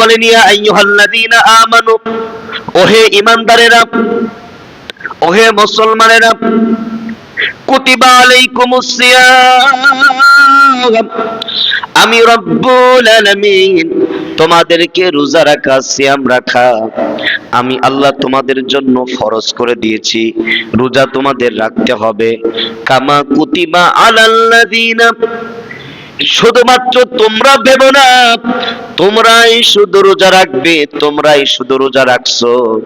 বলেন ইয়া আইয়ুহাল্লাযীনা আমানু, ওহে ঈমানদারেরা, ওহে মুসলমানেরা, কুতিবা আলাইকুমুস সিয়াম, আমি রব্বুল আলামিন তোমাদেরকে রোজা রাখা, সিয়াম রাখা, আমি আল্লাহ তোমাদের জন্য ফরজ করে দিয়েছি, রোজা তোমাদের রাখতে হবে। কামা কুতিবা আলাল্লাযীনা শুধুমাত্র তোমরা ভেব না, তোমরাই শুধু রোজা রাখবে, তোমরাই শুধু রোজা রাখছো।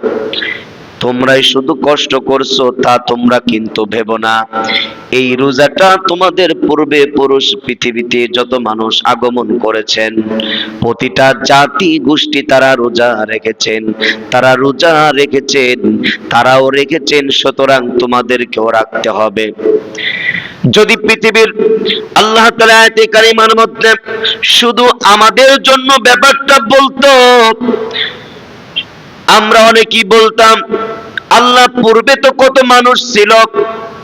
তোমরাই শুধু কষ্ট করছ, তা তোমরা কিন্তু ভেব না। এই রোজাটা তোমাদের পূর্বে পুরুষ পৃথিবীতে যত মানুষ আগমন করেছেন, প্রতিটা জাতি গোষ্ঠী তারা রোজা রেখেছেন, তারা রোজা রেখেছেন, তারাও রেখেছেন, সুতরাং তোমাদেরকেও রাখতে হবে। যদি পৃথিবীর আল্লাহ কারিমার মধ্যে শুধু আমাদের জন্য ব্যাপারটা বলতো, আমরা অনেকেই বলতাম, আল্লাহ পূর্বে তো কত মানুষ ছিল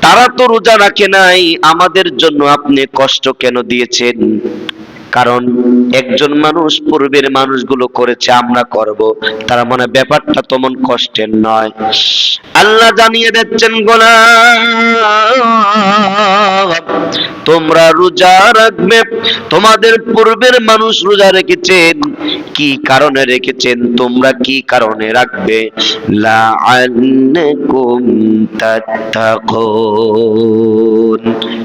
তারা তো রোজা রাখে নাই আমাদের জন্য আপনি কষ্ট কেন দিয়েছেন? কারণ একজন মানুষ পূর্বের মানুষগুলো করেছে, আমরা করব। তারা মানে ব্যাপারটা তেমন কষ্টের নয়। আল্লাহ জানিয়ে দিচ্ছেন, গোলাম, তোমরা রোজা রাখবে, তোমাদের পূর্বের মানুষ রোজা রেখেছেন। কি কারণে রেখেছেন? তোমরা কি কারণে রাখবে? তাত্তাকুন।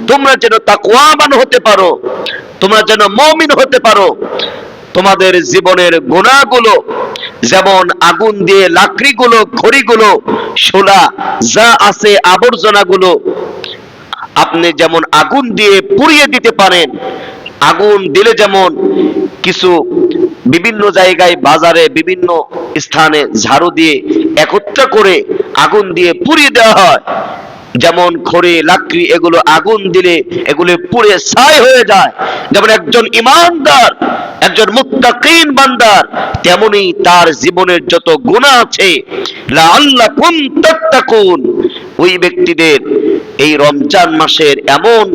তোমরা যেন তাকওয়াবান হতে পারো, তোমরা যেন মমিন হতে পারো, তোমাদের জীবনের গুণাগুলো যেমন আগুন দিয়ে লাকড়িগুলো খড়িগুলো শোলা, যা আছে আবর্জনাগুলো, আপনি যেমন আগুন দিয়ে পুড়িয়ে দিতে পারেন, আগুন দিলে যেমন কিছু বিভিন্ন জায়গায়, বাজারে বিভিন্ন স্থানে ঝাড়ু দিয়ে একত্র করে আগুন দিয়ে পুড়িয়ে দেওয়া হয় যেমন খড়ি, লাকড়ি, এগুলো আগুন দিলে এগুলো পুড়ে ছাই হয়ে যায়। যেমন একজন ইমানদার, একজন মুত্তাকিন বান্দার, তেমনি তার জীবনের যত গুনাহ আছে আল্লাহ কুন তাত্তাকুন। ওই ব্যক্তিদের এই রমজান মাসের এমন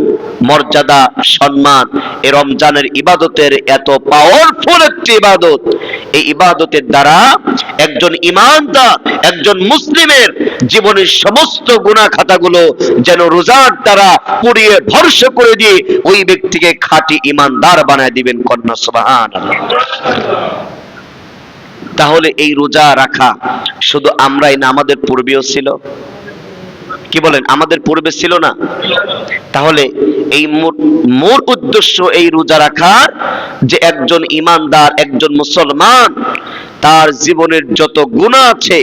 মর্যাদা, সম্মান, এই রমজানের ইবাদতের এত পাওয়ারফুল একটি ইবাদত এই ইবাদতের দ্বারা একজন ইমানদার একজন মুসলিমের জীবনের সমস্ত গুনাহ খাতাগুলো যেন রোজার দ্বারা পুড়িয়ে ভর্ষ করে দিয়ে ওই ব্যক্তিকে খাঁটি ইমানদার বানায় দিবেন কন্যা সুবহান তাহলে এই রোজা রাখা শুধু আমরাই না, আমাদের পূর্বেও ছিল? কি বলেন, আমাদের পূর্বে ছিল না? তাহলে এই মূল উদ্দেশ্য এই রোজা রাখার যে একজন ইমানদার, একজন মুসলমান, তার জীবনের যত গুণা আছে,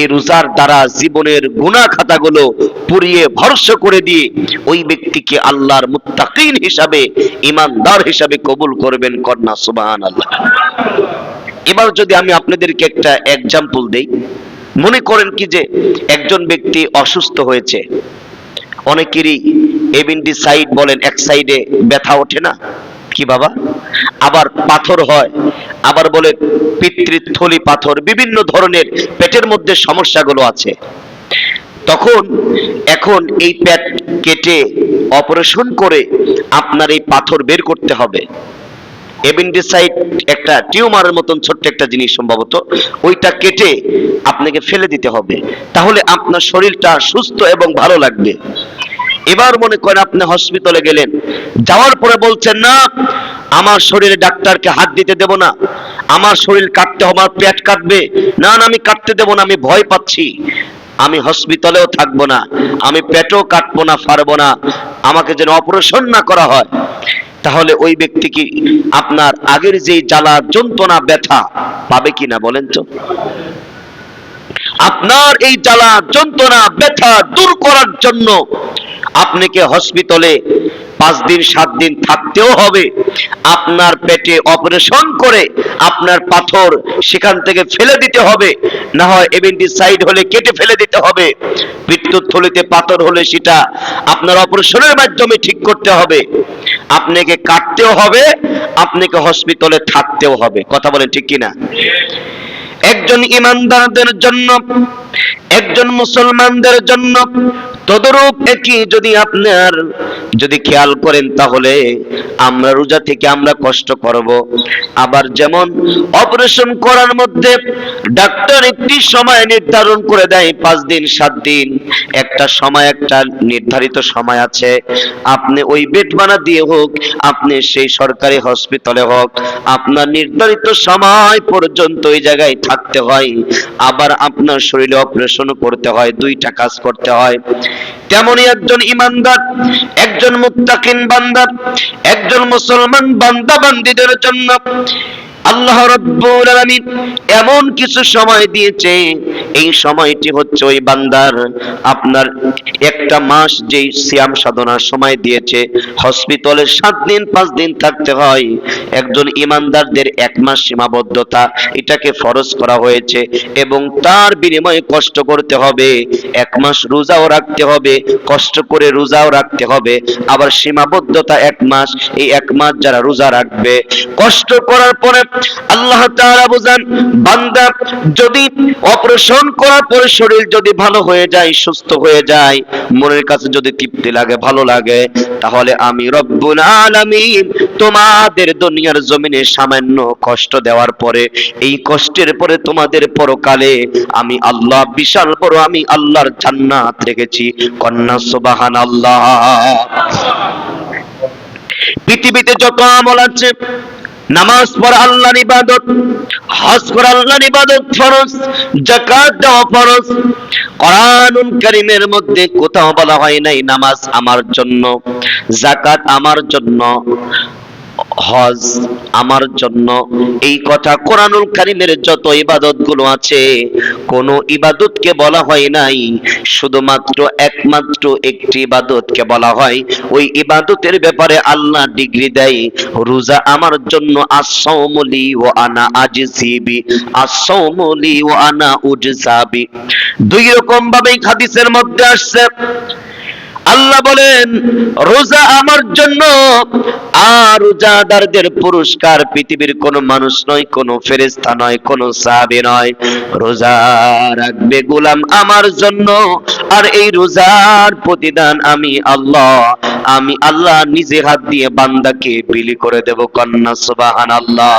এই রোজার দ্বারা জীবনের গুণা খাতাগুলো পুড়িয়ে ভরস করে দিয়ে ওই ব্যক্তিকে আল্লাহর মুত্তাকিন হিসাবে, ইমানদার হিসাবে কবুল করবেন কন্যা সুবাহান আল্লাহ এবার যদি আমি আপনাদেরকে একটা এক্সাম্পল দেই, মনে করেন কি যে একজন ব্যক্তি অসুস্থ হয়েছে অনেকেরই সাইড বলেন, এক সাইডে ব্যথা ওঠে না। কি বাবা? আবার পাথর হয়, আবার বলে পিতৃথলি পাথর, বিভিন্ন ধরনের পেটের মধ্যে সমস্যাগুলো আছে। তখন, এখন এই পেট কেটে অপারেশন করে আপনার এই পাথর বের করতে হবে। এপেন্ডিসাইট একটা টিউমারের মতন ছোট্ট একটা জিনিস সম্ভবত, ওইটা কেটে আপনাকে ফেলে দিতে হবে। তাহলে আপনার শরীরটা সুস্থ এবং ভালো লাগবে। এবার মনে করেন আপনি হসপিটালে গেলেন, যাওয়ার পরে বলছেন, না, আমার শরীরে ডাক্তারকে হাত দিতে দেব না। আমার শরীর কাটতে আমার পেট কাটবে। না না, আমি কাটতে দেব না, আমি ভয় পাচ্ছি। আমি হসপিটালেও থাকব না, আমি পেটও কাটবো না পারব না। আমাকে যেন অপারেশন না করা হয়। তাহলে ওই ব্যক্তি কি আপনার আগের যে জ্বালা যন্ত্রণা, ব্যথা পাবে কিনা বলেন তো? আপনার এই জ্বালা যন্ত্রণা, ব্যথা দূর করার জন্য আপনাকে হসপিটালে পাঁচ দিন, সাত দিন থাকতেও হবে। আপনার পেটে অপারেশন করে আপনার পাথর সেখান থেকে ফেলে দিতে হবে। না হয় সাইড হলে কেটে ফেলে দিতে হবে। বিদ্যুৎ থলিতে পাথর হলে সেটা আপনার অপারেশনের মাধ্যমে ঠিক করতে হবে। আপনাকে কাটতেও হবে, আপনাকে হসপিটালে থাকতেও হবে। কথা বলেন ঠিক কিনা? একজন ইমানদারদের জন্য, একজন মুসলমানদের জন্য তদরূপ একই যদি আপনার যদি খেয়াল করেন তাহলে আমরা রোজা থেকে আমরা কষ্ট করব। আবার যেমন অপারেশন করার মধ্যে ডাক্তার একটি সময় নির্ধারণ করে দেয়, পাঁচ দিন, সাত দিন, একটা সময়, একটা নির্ধারিত সময় আছে। আপনি ওই বেড বানা দিয়ে হোক, আপনি সেই সরকারি হসপিটালে হোক, আপনার নির্ধারিত সময় পর্যন্ত ওই জায়গায় থাকতে হয়। আবার আপনার শরীরে অপারেশন করতে হয়, দুইটা কাজ করতে হয়। তেমনই একজন ইমানদার, একজন মুত্তাকিন বান্দা, একজন মুসলমান বান্দা বান্দিদের জন্য আল্লাহ রব্বুল আলামিন এমন কিছু সময় দিয়েছে এই সময়টি হচ্ছে ওই বান্দার আপনার একটা মাস যেই সিয়াম সাধনার সময় দিয়েছে। হসপিটালে সাত দিন, পাঁচ দিন থাকতে হয়। একজন ইমানদারদের এক মাস সীমাবদ্ধতা, এটাকে ফরজ করা হয়েছে এবং তার বিনিময়ে কষ্ট করতে হবে। এক মাস রোজাও রাখতে হবে, কষ্ট করে রোজাও রাখতে হবে। আবার সীমাবদ্ধতা এক মাস, এই এক মাস যারা রোজা রাখবে, কষ্ট করার পরে আল্লাহ তাআলা বুঝান বান্দা যদি অপারেশন করার পরে শরীর যদি ভালো হয়ে যায়, সুস্থ হয়ে যায়, মনের কাছে যদি তৃপ্তি লাগে, ভালো লাগে, তাহলে আমি রব্বুল আলামিন তোমাদের দুনিয়ার জমিনে সামান্য কষ্ট দেওয়ার পরে, এই কষ্টের পরে তোমাদের পরকালে আমি আল্লাহ, বিশাল বড় আমি আল্লাহর জান্নাত রেখেছি। কন্যা সুবাহান আল্লাহ পৃথিবীতে যত আমল আছে নামাজ পড়া আল্লাহর ইবাদত, হজ করা আল্লাহর ইবাদত ফরজ, যাকাত দেওয়া ফরজ। কোরআনুল কারীমের মধ্যে কোথাও বলা হয় নাই নামাজ আমার জন্য জাকাত আমার জন্য। হজ আমার জন্য। এই কথা কোরআনুল কারিমের যত ইবাদতগুলো আছে, কোন ইবাদতকে বলা হয় নাই। শুধুমাত্র একমাত্র একটি ইবাদতকে বলা হয়। ওই ইবাদতের ব্যাপারে আল্লাহ ডিগ্রি দেয়, রোজা আমার জন্য আসৌমলি ও আনা আজিসিবি আসৌমলি ও আনা উজসাবি দুই রকম ভাবে হাদিসের মধ্যে আসছে। আল্লাহ বলেন, রোজা আমার জন্য, আর রোজাদারদের পুরস্কার পৃথিবীর কোন মানুষ নয়, কোন ফেরেস্তা নয়, কোন সাহাবী নয়। রোজা রাখবে গোলাম আমার জন্য, আর এই রোজার প্রতিদান আমি আল্লাহ আমি আল্লাহ নিজে হাত দিয়ে বান্দাকে বিলি করে দেব কন্যা সুবাহান আল্লাহ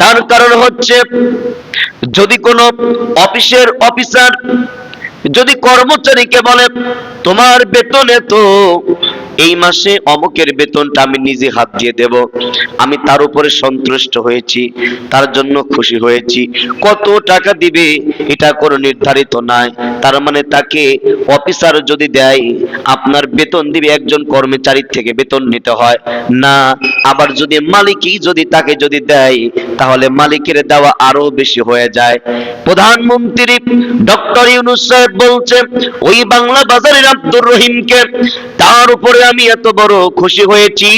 তার কারণ হচ্ছে, যদি কোনো অফিসের অফিসার যদি কর্মচারীকে বলে তোমার বেতনে তো এই মাসে অমুকের বেতনটা আমি নিজে হাত দিয়ে দেব। আমি তার উপরে সন্তুষ্ট হয়েছি, তার জন্য খুশি হয়েছি। কত টাকা দিবে এটা কোনো নির্ধারিত নাই। তার মানে তাকে অফিসার যদি দেয়, আপনার বেতন দিবে একজন কর্মচারীর থেকে বেতন নিতে হয়। না, আবার যদি মালিকই যদি তাকে যদি দেয়, তাহলে মালিকের দেওয়া আরও বেশি হয়ে যায়। প্রধানমন্ত্রী ডক্টর ইউনুস সাহেব বলছে ওই বাংলা বাজারের আব্দুর রহিমকে তার উপরে আমি এত বড় খুশি হয়েছি,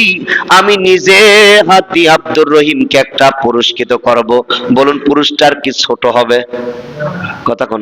আমি নিজে হাতি আব্দুর রহিমকে একটা পুরস্কৃত করব। বলুন, পুরস্কার কি ছোট হবে? কথা কন